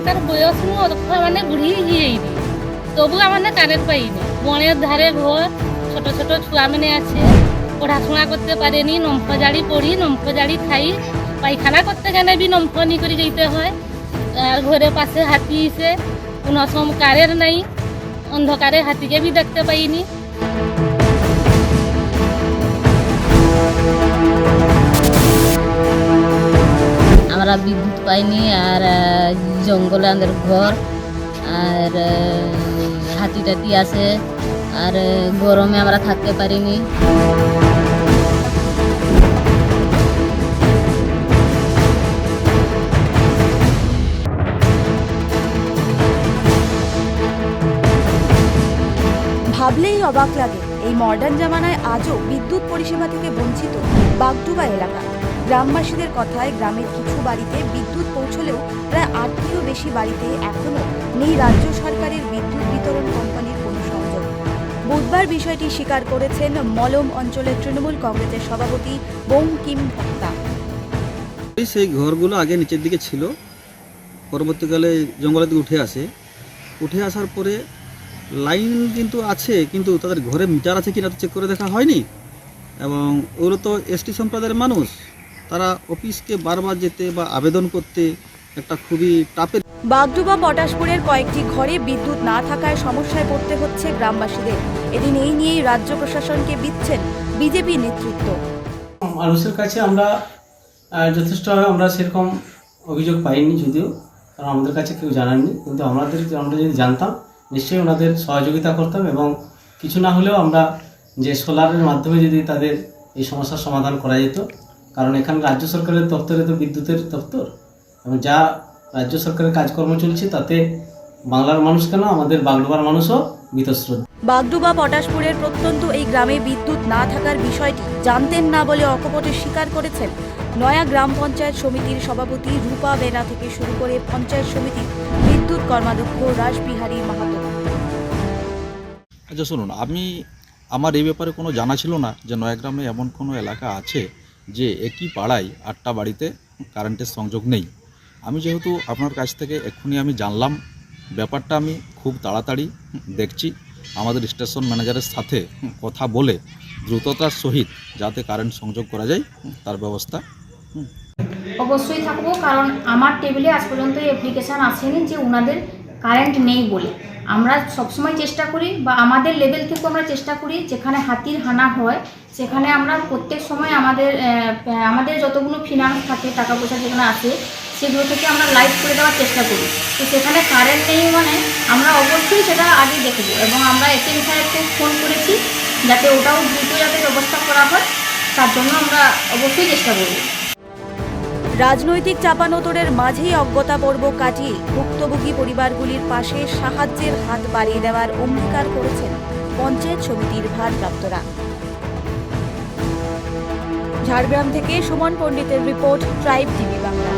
এখনকার বয়স মানে বুড়ি হয়েইনি তবু মানে কারেন্ট পাইনি বনের ধারে ঘর ছোট ছোট ছুয়া মানে আছে পড়াশোনা করতে পারেনি নম্ফ জাড়ি পড়ি নম্ফ জাড়ি খাই পায়খানা করতে গেলে বি নম্ফ নি করে যেতে হয় আর ঘরের পাশে হাতি এসে কোনো সম কারের নাই অন্ধকারে হাতিকে বি দেখতে পাইনি আমরা বিদ্যুৎ পাইনি আর জঙ্গলে আমাদের ঘর, আর হাতি টাতি আছে, আর গরমে আমরা থাকতে পারিনি। ভাবলেই অবাক লাগে, এই মডার্ন জামানায় আজও বিদ্যুৎ পরিষেবা থেকে বঞ্চিত বাগডুবা এলাকা। গ্রামবাসীদের কথায় গ্রামের কিছু বাড়িতে বিদ্যুৎ পৌঁছলেও প্রায় আটটিরও বেশি বাড়িতে এখনও নেই রাজ্য সরকারের বিদ্যুৎ বিতরণ কোম্পানির কোনো সংযোগ। বুধবার বিষয়টি স্বীকার করেছেন মলম অঞ্চলের তৃণমূল কংগ্রেসের সভাপতি বঙ্কিম ভক্তা। সেই ঘরগুলো আগে নিচের দিকে ছিল, পরবর্তীকালে জঙ্গলের দিকে উঠে আসে। উঠে আসার পরে লাইন কিন্তু আছে, কিন্তু তাদের ঘরে মিটার আছে কিনা তো চেক করে দেখা হয়নি। এবং ওগুলো তো এসটি সম্প্রদায়ের মানুষ। তারা অফিসকে বারবার যেতে বা আবেদন করতে একটা খুবই টাপের বাগডুবা পটাশপুরের কয়েকটি ঘরে বিদ্যুৎ না থাকায় সমস্যায় পড়তে হচ্ছে গ্রামবাসীদের। এদিন এই নিয়েই রাজ্য প্রশাসনকে বিচ্ছেন বিজেপি নেতৃত্ব। মানুষের কাছে আমরা আহ, যথেষ্টভাবে আমরা সেরকম অভিযোগ পাইনি যদিও কারণ আমাদের কাছে কেউ জানাননি। কিন্তু আমাদের আমরা যদি জানতাম নিশ্চয়ই ওনাদের সহযোগিতা করতাম এবং কিছু না হলেও আমরা যে সোলারের মাধ্যমে যদি তাদের এই সমস্যার সমাধান করা যেত কারণ এখানে রাজ্য সরকারের দপ্তরে তো বিদ্যুতের দপ্তর। এবং যা রাজ্য সরকারের কাজকর্ম চলছে তাতে বাংলার মানুষ কেন? আমাদের বাগডোবার মানুষও বীতশ্রদ্ধ। বাগডুবা পটাশপুরের প্রত্যন্ত এই গ্রামে বিদ্যুৎ না থাকার বিষয়টি জানতেন না বলে অকপটে স্বীকার করেছেন নয়া গ্রাম পঞ্চায়েত সমিতির সভাপতি রূপা বেরা থেকে শুরু করে পঞ্চায়েত সমিতির বিদ্যুৎ কর্মাধ্যক্ষ রাসবিহারী মাহাতো। আচ্ছা শুনুন আমি আমার এই ব্যাপারে কোনো জানা ছিল না যে নয়াগ্রামে এমন কোনো এলাকা আছে যে একই পাড়ায় আটটা বাড়িতে কারেন্টের সংযোগ নেই। আমি যেহেতু আপনার কাছ থেকে এক্ষুনি আমি জানলাম, ব্যাপারটা আমি খুব তাড়াতাড়ি দেখছি। আমাদের স্টেশন ম্যানেজারের সাথে কথা বলে দ্রুততার সহিত যাতে কারেন্ট সংযোগ করা যায়, তার ব্যবস্থা। অবশ্যই থাকব, কারণ আমার টেবিলে আজ পর্যন্ত অ্যাপ্লিকেশান আসেনি যে ওনাদের কারেন্ট নেই বলে। আমরা সবসময় চেষ্টা করি বা আমাদের লেভেল থেকেও আমরা চেষ্টা করি যেখানে হাতির হানা হয়, সেখানে আমরা প্রত্যেক সময় আমাদের আমাদের যতগুলো ফিনান্স থাকে টাকা পয়সা যেখানে আছে, সেগুলো থেকে আমরা লাইট করে দেওয়ার চেষ্টা করি। তো সেখানে কারেন্ট নেই মানে আমরা অবশ্যই সেটা আগে দেখব এবং আমরা এসএম সাহেবকে ফোন করেছি যাতে ওটাও দ্রুত যাতে ব্যবস্থা করা হয়, তার জন্য আমরা অবশ্যই চেষ্টা করব। রাজনৈতিক চাপানোতরের মাঝেই অজ্ঞতা পর্ব কাটিয়ে ভুক্তভোগী পরিবারগুলির পাশে সাহায্যের হাত বাড়িয়ে দেওয়ার অঙ্গীকার করেছেন পঞ্চায়েত সমিতির ভারপ্রাপ্তরা। ঝাড়গ্রাম থেকে সুমন পণ্ডিতের রিপোর্ট ট্রাইব টিভি বাংলা।